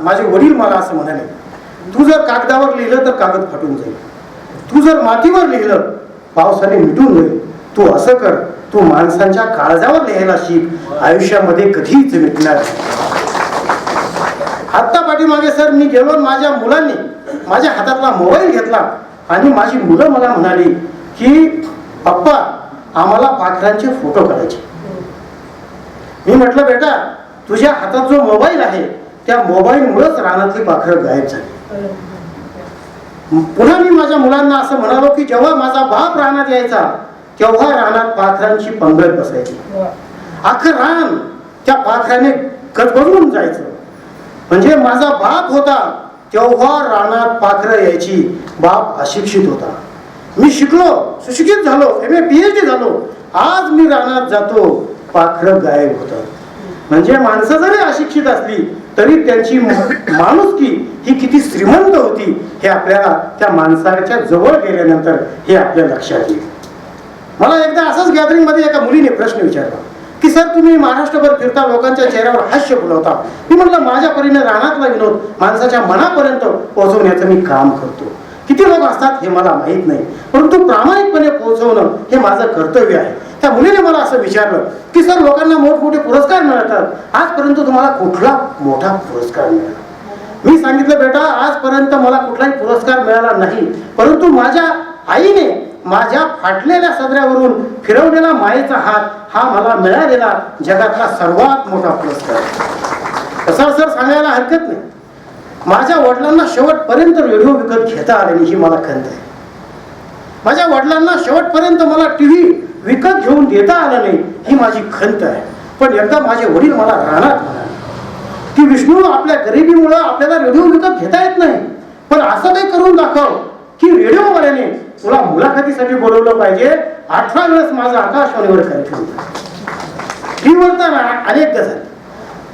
माझे वडील मला असं म्हणाले तू जर कागदावर लिहिलं तर कागद फाटून जाईल. तू जर मातीवर लिहिलं पावसाने मिटून जाईल. तू असं कर तू माणसांच्या काळजावर लिहायला शिक. आयुष्यामध्ये कधीच मिटणार नाही. आत्ता पाठीमागे सर मी गेलो माझ्या मुलांनी माझ्या हातातला मोबाईल घेतला आणि माझी मुलं मला म्हणाली की पप्पा आम्हाला पाखरांचे फोटो काढायचे. मी म्हटलं बेटा तुझ्या हातात जो मोबाईल आहे त्या मोबाईलमुळेच रानातली पाखरं गायब झाली. पुन्हा मी माझ्या मुलांना असं म्हणालो की जेव्हा माझा बाप रानात यायचा तेव्हा रानात पाखरांची पंगत बसायची. अख्खं रान त्या पाखराने गजबजून जायचं. म्हणजे माझा बाप होता तेव्हा रानात पाखरं यायची. बाप अशिक्षित होता. मी शिकलो सुशिक्षित झालो M A P H D झालो. आज मी रानात जातो पाखरं गायब होतात. म्हणजे माणसं जरी अशिक्षित असली तरी त्यांची माणुसकी ही किती श्रीमंत होती हे आपल्याला त्या माणसाच्या जवळ गेल्यानंतर हे आपल्या लक्षात येईल. मला एकदा असंच गॅदरिंगमध्ये एका मुलीने प्रश्न विचारला की सर तुम्ही महाराष्ट्रभर फिरता लोकांच्या चेहऱ्यावर हास्य फुलवता. मी म्हटलं माझ्या परीने रानातला विनोद माणसाच्या मनापर्यंत पोहोचवण्याचं मी काम करतो. किती लोक असतात हे मला माहीत नाही परंतु प्रामाणिकपणे पोहोचवणं हे माझं कर्तव्य आहे. त्या मुलीने मला असं विचारलं की सर लोकांना मोठमोठे पुरस्कार मिळतात. आजपर्यंत तुम्हाला कुठला मोठा पुरस्कार मिळाला? मी सांगितलं बेटा आजपर्यंत मला कुठलाही पुरस्कार मिळाला नाही. परंतु माझ्या आईने माझ्या फाटलेल्या सदऱ्यावरून फिरवलेला मायेचा हात हा मला मिळालेला जगातला सर्वात मोठा पुरस्कार. तसा सर सांगायला हरकत नाही. माझ्या वडिलांना शेवटपर्यंत रेडिओ विकत घेता आले ही मला खंत आहे. माझ्या वडिलांना शेवटपर्यंत मला टी व्ही विकत घेऊन देता आला नाही ही माझी खंत आहे. पण एकदा माझे वडील मला राहणार की विष्णू आपल्या गरिबीमुळं आपल्याला रेडिओ विकत घेता येत नाही पण असं काही करून दाखव की रेडिओवाल्याने तुला मुलाखतीसाठी बोलवलं पाहिजे. अठरा वेळेस माझा आकाशवाणीवर कार्यक्रम टीव्हीवर तर अनेकदा झाले.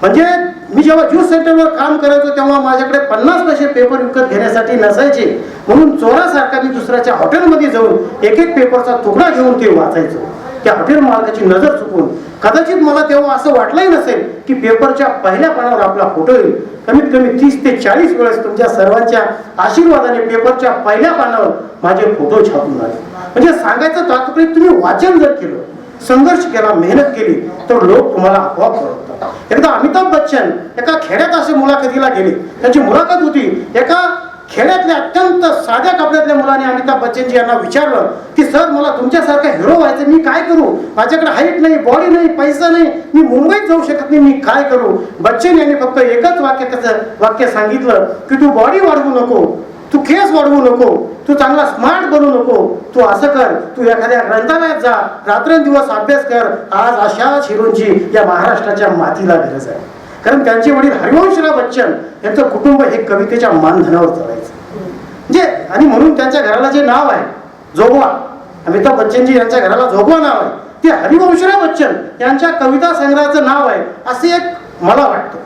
म्हणजे मी जेव्हा ज्यूस सेंटरवर काम करायचो तेव्हा माझ्याकडे पन्नास पैसे पेपर विकत घेण्यासाठी नसायचे. म्हणून चोरासारखा मी दुसऱ्याच्या हॉटेलमध्ये जाऊन एक एक पेपरचा तुकडा घेऊन ते वाचायचो. त्या हॉटेल मालकाची नजर चुकून कदाचित मला तेव्हा असं वाटलंही नसेल की पेपरच्या पहिल्या पानावर आपला फोटो येईल. कमीत कमी तीस ते चाळीस वेळेस तुमच्या सर्वांच्या आशीर्वादाने पेपरच्या पहिल्या पानावर माझे फोटो छापून आले. म्हणजे सांगायचं तात्पर्य तुम्ही वाचन जर केलं संघर्ष केला मेहनत केली तर लोक तुम्हाला आपोआप एकदा अमिताभ बच्चन एका खेड्यात असे मुलाखतीला गेले. त्यांची मुलाखत होती एका खेड्यातल्या अत्यंत साध्या कपड्यातल्या मुलाने अमिताभ बच्चनजी यांना विचारलं की सर मला तुमच्यासारखा हिरो व्हायचं मी काय करू? माझ्याकडे हाईट नाही बॉडी नाही पैसा नाही मी मुंबईत जाऊ शकत नाही मी काय करू? बच्चन यांनी फक्त एकच वाक्य त्याचं वाक्य सांगितलं की तू बॉडी वाढवू नको. तू केस वाढवू नको तू चांगला स्मार्ट बनू नको तू असं कर तू एखाद्या ग्रंथालयात जा रात्रंदिवस अभ्यास कर आज अशा हिरोंची या महाराष्ट्राच्या मातीला गरज आहे. कारण त्यांचे वडील हरिवंशराव बच्चन यांचं कुटुंब हे कवितेच्या मानधनावर चालायचं. म्हणजे आणि म्हणून त्यांच्या घराला जे नाव आहे जोगवा अमिताभ बच्चनजी यांच्या घराला जोगवा नाव आहे ते हरिवंशराव बच्चन यांच्या कविता संग्रहाचं नाव आहे असे एक मला वाटतं.